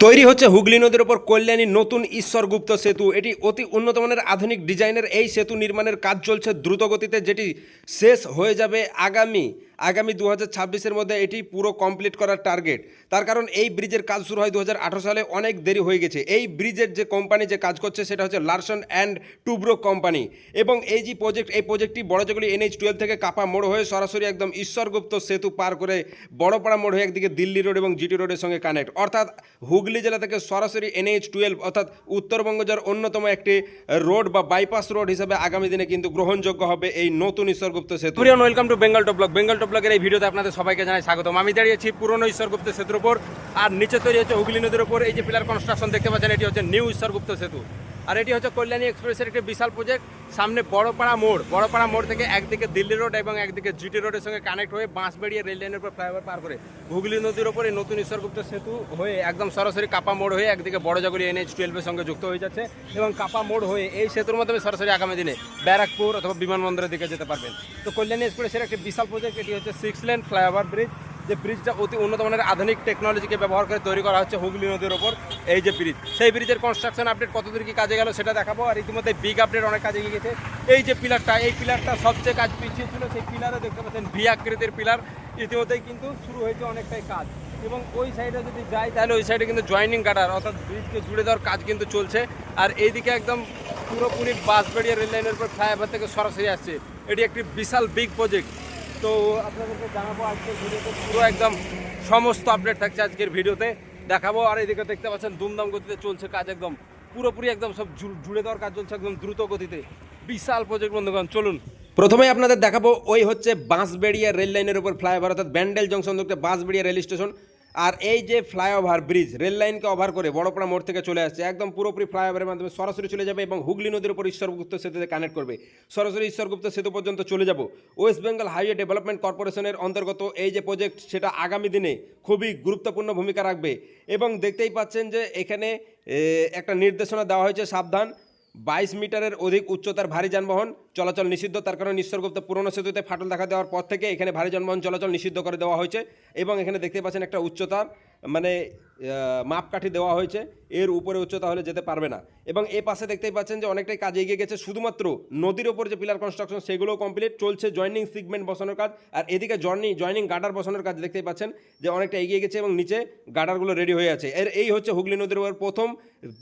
তৈরি হচ্ছে হুগলি নদীর ওপর কল্যাণী নতুন ঈশ্বরগুপ্ত সেতু। এটি অতি উন্নত মানের আধুনিক ডিজাইনের এই সেতু নির্মাণের কাজ চলছে দ্রুতগতিতে, যেটি শেষ হয়ে যাবে আগামী আগামী দু হাজার মধ্যে এটি পুরো কমপ্লিট করার টার্গেট তার কারণ এই ব্রিজের কাজ শুরু হয় দু হাজার আঠারো সালে অনেক দেরি হয়ে গেছে। এই ব্রিজের যে কোম্পানি যে কাজ করছে সেটা হচ্ছে লার্সন অ্যান্ড টুব্রো কোম্পানি এবং এই যে প্রজেক্ট এই প্রজেক্টটি বড়জগুলি এনএইচ টুয়েলভ থেকে কাপা মোড় হয়ে সরাসরি একদম ঈশ্বরগুপ্ত সেতু পার করে বড়পাড়া মোড় হয়ে একদিকে দিল্লি রোড এবং জিটি রোডের সঙ্গে কানেক্ট অর্থাৎ হুগলি জেলা থেকে সরাসরি এনএইচ টুয়েলভ অর্থাৎ উত্তরবঙ্গ যার অন্যতম একটি রোড বা বাইপাস রোড হিসাবে আগামী দিনে কিন্তু গ্রহণযোগ্য হবে এই নতুন Ishwargupta Setu. Welcome to Bengal top blog Bengal top ব্লগের এই ভিডিওতে আপনাদের সবাইকে জানাই স্বাগতম। আমি দাঁড়িয়েছি পুরনো ঈশ্বরগুপ্ত সেতুর উপর, আর নিচে তৈরি হচ্ছে হুগলি নদীর উপর। এই যে পিলার কনস্ট্রাকশন দেখতে পাচ্ছেন, এটি হচ্ছে নিউ ঈশ্বরগুপ্ত সেতু। আর এটি হচ্ছে কল্যাণী এক্সপ্রেসের একটি বিশাল প্রজেক্ট সামনে বড়পাড়া মোড়। বড়পাড়া মোড় থেকে একদিকে দিল্লি রোড এবং একদিকে জিটি রোডের সঙ্গে কানেক্ট হয়ে বাঁশবেড়িয়া রেল লাইনের উপর ফ্লাইওভার পার করে হুগলি নদীর এই নতুন ঈশ্বরগুপ্ত সেতু হয়ে একদম সরাসরি কাপা মোড় হয়ে একদিকে বড় জগলি এনএইচ টুয়েলভের সঙ্গে যুক্ত হয়ে যাচ্ছে এবং কাপা মোড় হয়ে এই সেতুর মাধ্যমে সরাসরি আগামী দিনে ব্যারাকপুর অথবা বিমানবন্দরের দিকে যেতে পারবেন। তো কল্যাণী এক্সপ্রেসের একটি বিশাল প্রজেক্ট এটি হচ্ছে সিক্স লেন ফ্লাইওভার ব্রিজ যে ব্রিজটা অতি উন্নত মানের আধুনিক টেকনোলজিকে ব্যবহার করে তৈরি করা হচ্ছে হুগলি নদীর ওপর, এই যে ব্রিজ সেই ব্রিজের কনস্ট্রাকশন আপডেট কতদূর কি কাজে গেল সেটা দেখাবো, আর ইতিমধ্যে বিগ আপডেট অনেক কাজে গিয়ে গেছে এই যে পিলারটা এই পিলারটা সবচেয়ে কাজ পিছিয়ে ছিল, সেই পিলারে দেখতে পাচ্ছেন ভি আকৃতির পিলার ইতিমধ্যেই কিন্তু শুরু হয়েছে অনেকটাই কাজ। এবং ওই সাইডে যদি যাই, তাহলে ওই সাইডে কিন্তু জয়েনিং কাটার অর্থাৎ ব্রিজকে জুড়ে দেওয়ার কাজ কিন্তু চলছে। আর এইদিকে একদম পুরোপুরি বাঁশবেড়িয়া রেল লাইনের উপর ফ্লাইওভার থেকে সরাসরি আসছে। এটি একটি বিশাল বিগ প্রজেক্ট তো আপনাদেরকে জানাব আজকের ভিডিওতে পুরো একদম সমস্ত আপডেট থাকছে আজকের ভিডিওতে। দেখাবো আর এদিকে দেখতে পাচ্ছেন দুমদাম গতিতে চলছে কাজ একদম। পুরোপুরি একদম সব জুড়ে দেওয়ার কাজ চলছে একদম দ্রুত গতিতে। বিশাল প্রজেক্ট বন্ধুগণ চলুন। প্রথমে আপনাদের দেখাবো ওই হচ্ছে বাঁশবেড়িয়া রেল লাইনের উপর ফ্লাইওভার অর্থাৎ ব্যান্ডেল জংশন থেকে বাঁশবেড়িয়া রেল স্টেশন আর এই যে ফ্লাইওভার ব্রিজ, রেল লাইনকে ওভার করে বড়পড়া মোড় থেকে চলে আসছে, একদম পুরোপুরি ফ্লাইওভারের মাধ্যমে সরাসরি চলে যাবে এবং হুগলি নদীর উপর ঈশ্বরগুপ্ত সেতুতে কানেক্ট করবে। সরাসরি ঈশ্বরগুপ্ত সেতু পর্যন্ত চলে যাব। ওয়েস্ট বেঙ্গল হাইওয়ে ডেভেলপমেন্ট কর্পোরেশনের অন্তর্গত এই যে প্রজেক্ট সেটা আগামী দিনে খুবই গুরুত্বপূর্ণ ভূমিকা রাখবে। এবং দেখতেই পাচ্ছেন যে এখানে একটা নির্দেশনা দেওয়া হয়েছে, সাবধান। বাইশ মিটারের অধিক উচ্চতার ভারী যানবাহন চলাচল নিষিদ্ধ। তার কারণে ঈশ্বরগুপ্ত পুরনো সেতুতে ফাটল দেখা দেওয়ার পর থেকে এখানে ভারী যানবাহন চলাচল নিষিদ্ধ করে দেওয়া হয়েছে এবং এখানে দেখতে পাচ্ছেন একটা উচ্চতার মানে মাপকাঠি দেওয়া হয়েছে। এর উপরে উচ্চতা হলে যেতে পারবে না। এবং এ পাশে দেখতেই পাচ্ছেন যে অনেকটাই কাজ এগিয়ে গেছে, শুধুমাত্র নদীর ওপর যে পিলার কনস্ট্রাকশন সেগুলোও কমপ্লিট চলছে জয়নিং সিগমেন্ট বসানোর কাজ, আর এদিকে জর্নি জয়নিং গার্ডার বসানোর কাজ দেখতেই পাচ্ছেন যে অনেকটা এগিয়ে গেছে এবং নিচে গার্ডারগুলো রেডি হয়ে আছে। এর এই হচ্ছে হুগলি নদীর ওপর প্রথম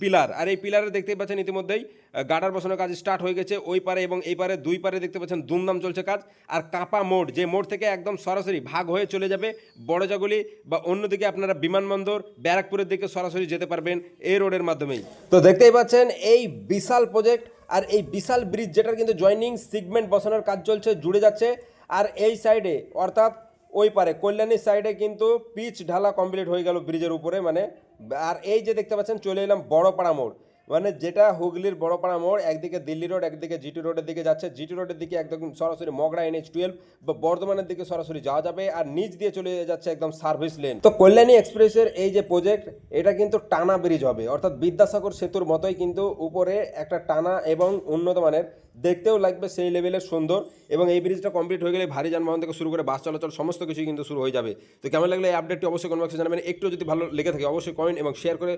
পিলার আর এই পিলারে দেখতেই পাচ্ছেন ইতিমধ্যেই গার্ডার বসানোর কাজ স্টার্ট হয়ে গেছে, ওই পারে এবং এই পারে, দুই পারে দেখতে পাচ্ছেন দুমদাম চলছে কাজ, আর কাঁপা মোড়, যে মোড় থেকে একদম সরাসরি ভাগ হয়ে চলে যাবে বড়জাগুলি বা অন্যদিকে আপনারা বিমানবন্দর, ব্যারাকপুরের দিকে সরাসরি যেতে পারবেন এই রোডের মাধ্যমেই। তো দেখতেই পাচ্ছেন, এই বিশাল প্রজেক্ট আর এই বিশাল ব্রিজ যেটার কিন্তু জয়নিং সিগমেন্ট বসানোর কাজ চলছে, জুড়ে যাচ্ছে। আর এই সাইডে অর্থাৎ ওই পারে, কল্যাণীর সাইডে কিন্তু পিচ ঢালা কমপ্লিট হয়ে গেল ব্রিজের উপরে মানে আর এই যে দেখতে পাচ্ছেন, চলে এলাম বড়পাড়া মোড়। মানে যেটা হুগলির বড়পাড়া মোড়, একদিকে দিল্লি রোড, একদিকে জিটি রোডের দিকে যাচ্ছে। জিটি রোডের দিকে একদম সরাসরি মগড়া এনএইচ টুয়েলভ বা বর্ধমানের দিকে সরাসরি যাওয়া যাবে আর নিচ দিয়ে চলে যাচ্ছে একদম সার্ভিস লেন তো কল্যাণী এক্সপ্রেসের এই যে প্রজেক্ট এটা কিন্তু টানা ব্রিজ হবে। অর্থাৎ বিদ্যাসাগর সেতুর মতোই কিন্তু উপরে একটা টানা এবং উন্নত মানের। দেখতেও লাগবে সেই লেভেলের সুন্দর এবং এই ব্রিজটা কমপ্লিট হয়ে গেলে ভারী যানবাহন থেকে শুরু করে বাস চলাচল, সমস্ত কিছুই কিন্তু শুরু হয়ে যাবে। তো কেমন লাগলে এই আপডেটটি অবশ্যই বক্সে জানাবেন। একটু যদি ভালো লেগে থাকে অবশ্যই কমেন্ট এবং শেয়ার করে